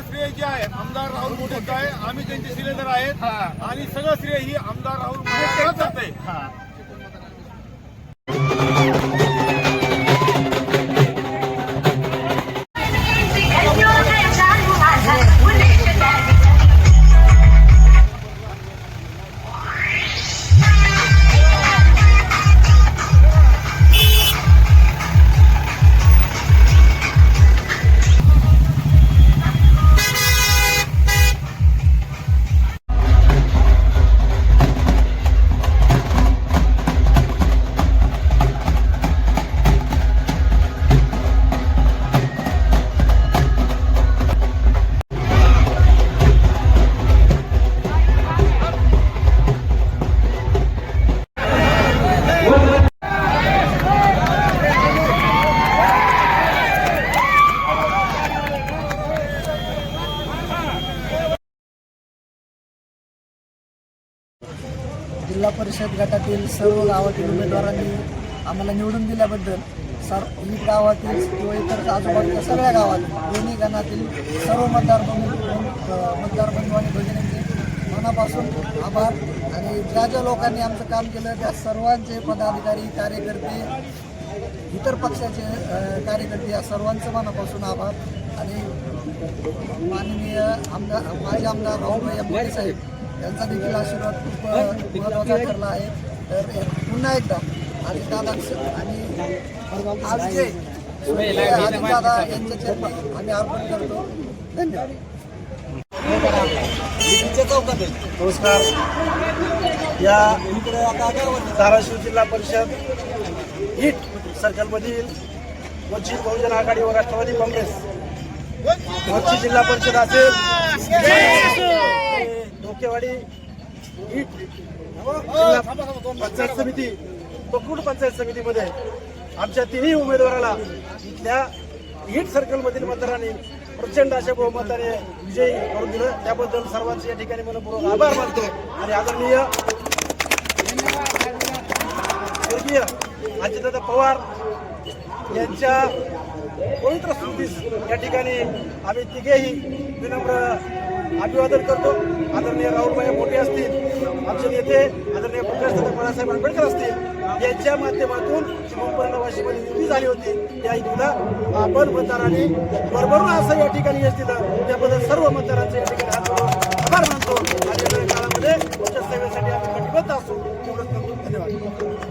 श्रेय जे आहे आमदार राहुल मोठेच आहे आम्ही त्यांचे सिलेंडर आहेत आणि सगळं श्रेय ही आमदार राहुल मोठेच जाते जिल्हा परिषद गटातील सर्व गावातील उमेदवारांनी आम्हाला निवडून दिल्याबद्दल सर ही गावातील किंवा इतर आजूबाजूच्या सगळ्या गावातील दोन्ही गणातील सर्व मतदार मतदार बंधू आणि भगिनींचे मनापासून आभार. आणि ज्या ज्या लोकांनी आमचं काम केलं त्या सर्वांचे पदाधिकारी कार्यकर्ते इतर पक्षाचे कार्यकर्ते या सर्वांचं मनापासून आभार. आणि माननीय आमदार माझे आमदार राहुलभाई मोदी साहेब यांचा देखील आशीर्वाद खूप महत्त्वाचा ठरला आहे. तर पुन्हा एकदा दादा आणि आजचे दादा यांच्या चरणी आम्ही अर्पण करतो. धन्यवाद. नमस्कार. या धाराशिव जिल्हा परिषद हिट सर्कलमधील वंचित बहुजन आघाडी व राष्ट्रवादी काँग्रेस. वंचित जिल्हा परिषद असेल. धोकेवाडी जिल्हा पंचायत समिती बकुड पंचायत समितीमध्ये आमच्या तिन्ही उमेदवाराला इथल्या हिट सर्कलमधील मतदारांनी प्रचंड अशा बहुमताने विजयी करून दिलं. त्याबद्दल सर्वांचे या ठिकाणी मनपूर्वक आभार मानतो आणि आदरणीय स्वर्गीय अजितदादा पवार यांच्या पवित्र स्मृतीस या ठिकाणी आम्ही तिघेही विनम्र अभिवादन करतो. आदरणीय राहुलभाई मोठे असतील आमचे नेते आदरणीय प्रकाशदादा बाळासाहेब आंबेडकर असतील यांच्या माध्यमातून जी मुंबई निवडी झाली होती. त्या युतीला आपण मतदारांनी भरभरून असं या ठिकाणी यश दिलं. त्याबद्दल सर्व मतदारांचे या ठिकाणी आभार मानतो. आणि काळामध्ये तुमच्या सेवेसाठी आम्ही कटिबद्ध असू. एवढंच धन्यवाद.